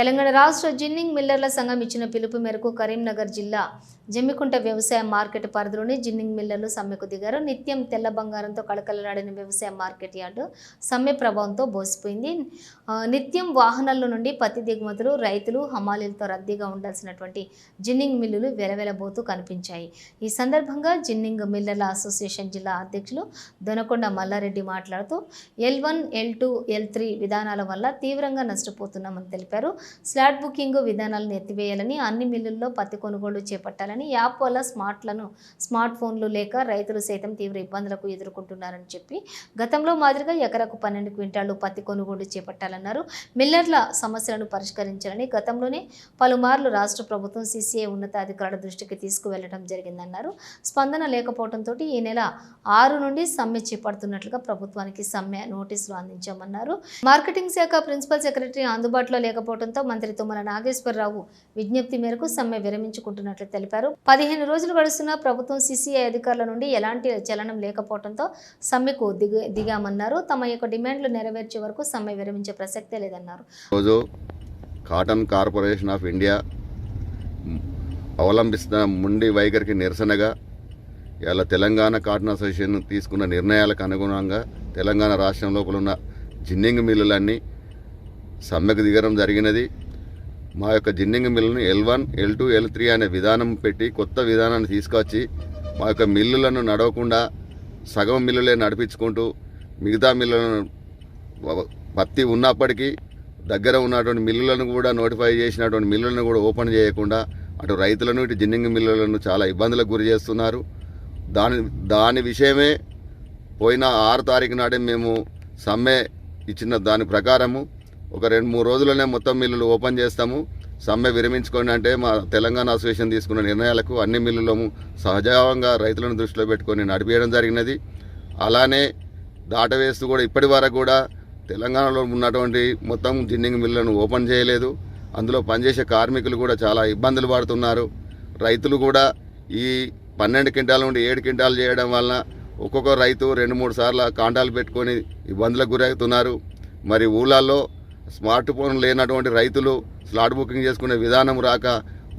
తెలంగాణ రాష్ట్ర జిన్నింగ్ మిల్లర్ల సంఘం ఇచ్చిన పిలుపు మేరకు కరీంనగర్ జిల్లా జమ్మికుంట వ్యవసాయ మార్కెట్ పరిధిలోని జిన్నింగ్ మిల్లర్లు సమ్మెకు దిగారు. నిత్యం తెల్ల బంగారంతో కళకళలాడిన వ్యవసాయ మార్కెట్ యార్డు సమ్మె ప్రభావంతో బోసిపోయింది. నిత్యం వాహనాల నుండి పత్తి దిగుమతులు రైతులు హమాలీలతో రద్దీగా ఉండాల్సినటువంటి జిన్నింగ్ మిల్లులు వెలవెలబోతూ కనిపించాయి. ఈ సందర్భంగా జిన్నింగ్ మిల్లర్ల అసోసియేషన్ జిల్లా అధ్యక్షులు దొనకొండ మల్లారెడ్డి మాట్లాడుతూ L one L two L three విధానాల వల్ల తీవ్రంగా నష్టపోతున్నామని తెలిపారు. స్లాట్ బుకింగ్ విధానాలను ఎత్తివేయాలని అన్ని మిల్లుల్లో పత్తి కొనుగోలు చేపట్టాలని యాప్ వల్ల స్మార్ట్లను స్మార్ట్ ఫోన్లు లేక రైతులు సైతం తీవ్ర ఇబ్బందులకు ఎదుర్కొంటున్నారని చెప్పి గతంలో మాదిరిగా ఎకరకు పన్నెండు క్వింటాళ్ళు పత్తి కొనుగోలు చేపట్టాలన్నారు. మిల్లర్ల సమస్యలను పరిష్కరించాలని గతంలోనే పలుమార్లు రాష్ట్ర ప్రభుత్వం సీసీఐ ఉన్నతాధికారుల దృష్టికి తీసుకువెళ్ళడం జరిగిందన్నారు. స్పందన లేకపోవడంతో ఈ నెల ఆరు నుండి సమ్మె చేపడుతున్నట్లుగా ప్రభుత్వానికి సమ్మె నోటీసులు అందించామన్నారు. మార్కెటింగ్ శాఖ ప్రిన్సిపల్ సెక్రటరీ అందుబాటులో లేకపోవడంతో మంత్రి తుమ్మల నాగేశ్వరరావు విజ్ఞప్తి మేరకు సమ్మె విరమించుకుంటున్నట్లు తెలిపారు. పదిహేను రోజులు గడుస్తున్న ప్రభుత్వం సీసీఐ అధికారుల నుండి ఎలాంటి చలనం లేకపోవడంతో సమ్మెకు దిగ దిగామన్నారు. తమ యొక్క డిమాండ్లు నెరవేర్చే వరకు సమ్మె విరమించే ప్రసక్తే లేదన్నారు. రోజు కాటన్ కార్పొరేషన్ ఆఫ్ ఇండియా అవలంబిస్తున్న ముండి వైఖరికి నిరసనగా ఇలా తెలంగాణ కాటన్ అసోసియేషన్ తీసుకున్న నిర్ణయాలకు అనుగుణంగా తెలంగాణ రాష్ట్రం లోపల ఉన్న జిన్నింగ్ మిల్లులన్నీ సమ్మెకు దిగడం జరిగినది. మా యొక్క ginning మిల్లును L one L two L three అనే విధానం పెట్టి కొత్త విధానాన్ని తీసుకొచ్చి మా యొక్క మిల్లులను నడవకుండా సగం మిల్లులే నడిపించుకుంటూ మిగతా మిల్లులను పత్తి ఉన్నప్పటికీ దగ్గర ఉన్నటువంటి మిల్లులను కూడా నోటిఫై చేసినటువంటి మిల్లులను కూడా ఓపెన్ చేయకుండా అటు రైతులను ఇటు జిన్నింగ్ మిల్లులను చాలా ఇబ్బందులకు గురి చేస్తున్నారు. దాని దాని విషయమే పోయిన ఆరు తారీఖు నాడే మేము సమ్మె ఇచ్చిన దాని ప్రకారము ఒక రెండు మూడు రోజుల్లోనే మొత్తం మిల్లులు ఓపెన్ చేస్తాము. సమ్మె విరమించుకోండి అంటే మా తెలంగాణ అసోసియేషన్ తీసుకున్న నిర్ణయాలకు అన్ని మిల్లులము సహజంగా రైతులను దృష్టిలో పెట్టుకొని నడిపేయడం జరిగినది. అలానే దాటవేస్తూ కూడా ఇప్పటి వరకు కూడా తెలంగాణలో ఉన్నటువంటి మొత్తం జిన్నింగ్ మిల్లులను ఓపెన్ చేయలేదు. అందులో పనిచేసే కార్మికులు కూడా చాలా ఇబ్బందులు పడుతున్నారు. రైతులు కూడా ఈ పన్నెండు క్వింటాల నుండి ఏడు క్వింటాలు చేయడం వలన ఒక్కొక్క రైతు రెండు మూడు సార్లు కాంటాలు పెట్టుకొని ఇబ్బందులకు గురవుతున్నారు. మరి ఊళ్ళల్లో స్మార్ట్ ఫోన్ లేనటువంటి రైతులు స్లాట్ బుకింగ్ చేసుకునే విధానం రాక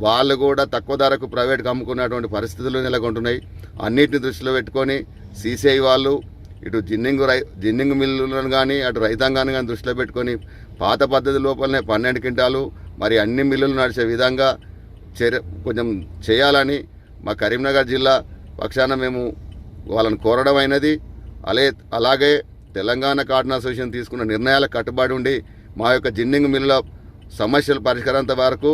వాళ్ళు కూడా తక్కువ ధరకు ప్రైవేట్కి అమ్ముకునేటువంటి పరిస్థితులు నెలకొంటున్నాయి. అన్నిటిని దృష్టిలో పెట్టుకొని సీసీఐ వాళ్ళు ఇటు జిన్నింగ్ రై జిన్నింగ్ మిల్లులను కానీ అటు రైతాంగాన్ని కానీ దృష్టిలో పెట్టుకొని పాత పద్ధతి లోపలనే పన్నెండు క్వింటాలు మరి అన్ని మిల్లులు నడిచే విధంగా చర్య కొంచెం చేయాలని మా కరీంనగర్ జిల్లా పక్షాన మేము వాళ్ళని కోరడం అయినది. అలే అలాగే తెలంగాణ కాటన్ అసోసియేషన్ తీసుకున్న నిర్ణయాలకు కట్టుబడి ఉండి మా యొక్క జిన్నింగ్ మిల్లుల సమస్యలు పరిష్కరించేంత వరకు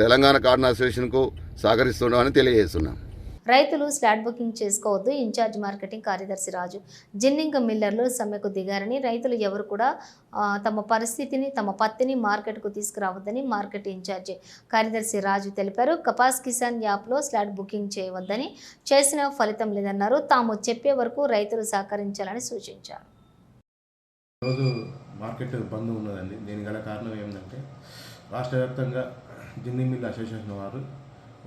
తెలంగాణ కాటన్ అసోసియేషన్కు సహకరిస్తున్నామని తెలియజేస్తున్నాం. రైతులు స్లాట్ బుకింగ్ చేసుకోవద్దు ఇన్ఛార్జ్ మార్కెటింగ్ కార్యదర్శి రాజు. జిన్నింగ్ మిల్లర్లు సమ్మెకు దిగారని రైతులు ఎవరు కూడా తమ పరిస్థితిని తమ పత్తిని మార్కెట్కు తీసుకురావద్దని మార్కెట్ ఇన్ఛార్జ్ కార్యదర్శి రాజు తెలిపారు. కపాస్ కిసాన్ యాప్లో స్లాట్ బుకింగ్ చేయవద్దని చేసిన ఫలితం లేదన్నారు. తాము చెప్పే వరకు రైతులు సహకరించాలని సూచించారు. మార్కెట్ బంద్ ఉన్నదండి. దీని గల కారణం ఏంటంటే రాష్ట్ర వ్యాప్తంగా జిన్ని మిల్ అసోసియేషన్ వారు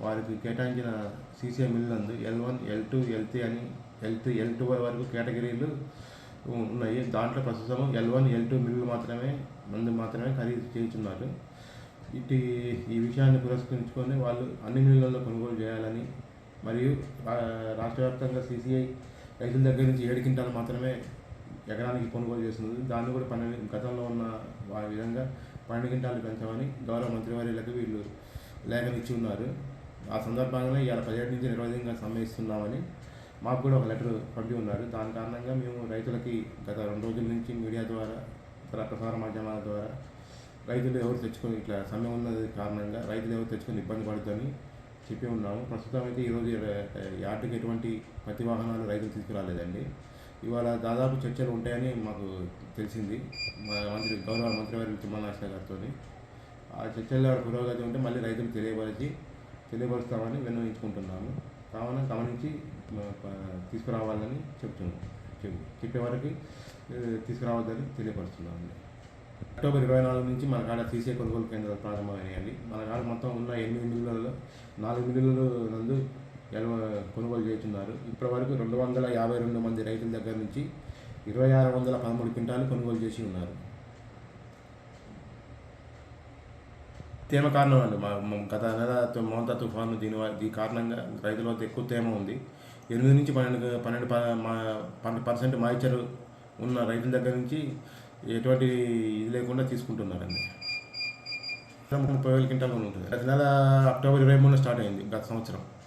వారికి కేటాయించిన సీసీఐ మిల్ నందు L one L two L three అని ఎల్ త్రీ ఎల్ టూ వరకు కేటగిరీలు ఉన్నాయి. దాంట్లో ప్రస్తుతం L one L two mill మాత్రమే మందు మాత్రమే ఖరీదు చేస్తున్నారు ఇటు ఈ విషయాన్ని పురస్కరించుకొని వాళ్ళు అన్ని మిల్లుల్లో కొనుగోలు చేయాలని మరియు రాష్ట్ర వ్యాప్తంగా సీసీఐ రైతుల దగ్గర నుంచి ఏడు క్వింటాలు మాత్రమే ఎకరానికి కొనుగోలు చేస్తుంది దాన్ని కూడా పన్నెండు గతంలో ఉన్న వారి విధంగా పన్నెండు గింటాలు పెంచామని గౌరవ మంత్రివర్యులకు వీళ్ళు లేఖనిచ్చి ఉన్నారు. ఆ సందర్భంగానే ఇవాళ పదిహేడు నుంచి నిర్వహింగా సమ్మెస్తున్నామని మాకు కూడా ఒక లెటర్ పంపి ఉన్నారు. దాని కారణంగా మేము రైతులకి గత రెండు రోజుల నుంచి మీడియా ద్వారా ఇతర ప్రసార మాధ్యమాల ద్వారా రైతులు ఎవరు తెచ్చుకొని ఇట్లా సమ్మె ఉన్నది కారణంగా రైతులు ఎవరు తెచ్చుకొని ఇబ్బంది పడుతుందని చెప్పి ఉన్నాము. ప్రస్తుతం అయితే ఈరోజు యార్డుకి ఎటువంటి ప్రతి వాహనాలు రైతులు తీసుకురాలేదండి. ఇవాళ దాదాపు చర్చలు ఉంటాయని మాకు తెలిసింది. మా మంత్రి గౌరవ మంత్రివారి తుమ్మల నాగేశ్వర గారితో ఆ చర్చల్లో పురోగతి ఉంటే మళ్ళీ రైతులు తెలియపరిచి తెలియపరుస్తామని విన్నవించుకుంటున్నాము. కావున గమనించి తీసుకురావాలని చెప్తున్నాం. చెప్- చెప్పే వరకు తీసుకురావద్దని తెలియపరుస్తున్నామండి. అక్టోబర్ ఇరవై నాలుగు నుంచి మన కాడ సీసీ కొనుగోలు కేంద్రాలు ప్రారంభమయ్యాయండి మన కాడ మొత్తం ఉన్న ఎనిమిది మిల్లులలో నాలుగు మిల్లులు నందు చేస్తున్నారు ఇప్పటి వరకు రెండు వందల యాభై రెండు మంది రైతుల దగ్గర నుంచి ఇరవై ఆరు వందల పదమూడు క్వింటాలు కొనుగోలు చేసి ఉన్నారు. తేమ కారణం అండి మా గత నెల తు- మోంతా తుఫాను దీని దీని కారణంగా రైతుల వద్ద ఎక్కువ తేమ ఉంది. ఎనిమిది నుంచి పన్నెండు పన్నెండు ప- పన్నెండు పర్సెంట్ మాయిచర్ ఉన్న రైతుల దగ్గర నుంచి ఎటువంటి ఇది లేకుండా తీసుకుంటున్నారండి. ముప్పై వేల క్వింటాలు ఉంటుంది గత నెల అక్టోబర్ ఇరవై మూడున స్టార్ట్ అయింది గత సంవత్సరం.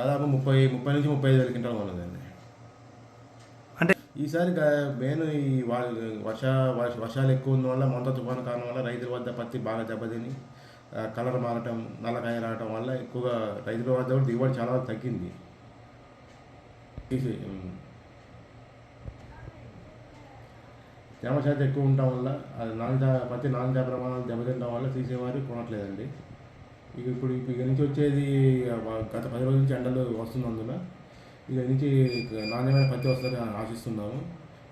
దాదాపు ముప్పై ముప్పై నుంచి ముప్పై ఐదు వేల క్వింటాల్ ఉన్నదండి అంటే ఈసారి మెయిన్ ఈ వా- వర్ష వర్ష- వర్షాలు ఎక్కువ ఉన్న వల్ల మొంత తుఫాను కారణం వల్ల రైతుల వద్ద పత్తి బాగా దెబ్బతిని కలర్ మారటం నల్లకాయ రావటం వల్ల ఎక్కువగా రైతుల వద్ద కూడా దిగుబడి చాలా తగ్గింది. తేమ శాతం ఎక్కువ ఉండటం వల్ల అది నాణ్యత పత్తి నాణ్యత ప్రమాణాలు దెబ్బతింటం వల్ల తీసేవారు కొనట్లేదండి ఇక ఇప్పుడు ఇక నుంచి వచ్చేది గత పది రోజుల నుంచి ఎండలు వస్తున్నందున ఇక నుంచి నాణ్యమైన పత్తి వస్తుందని ఆశిస్తున్నాము.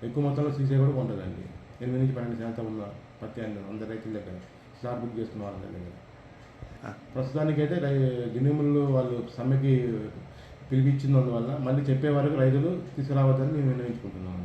ఎక్కువ మొత్తంలో సీసీ కూడా కొంటుందండి. ఎనిమిది నుంచి పన్నెండు శాతం ఉన్న పత్తి అండి అందరి రైతుల దగ్గర. స్టాక్ బుక్ చేసుకున్న వాళ్ళ దగ్గర. ప్రస్తుతానికైతే రై గిన్నెములు వాళ్ళు సమ్మెకి పిలిపించినందువల్ల మళ్ళీ చెప్పే వరకు రైతులు తీసుకురావద్దని మేము నిర్ణయించుకుంటున్నాము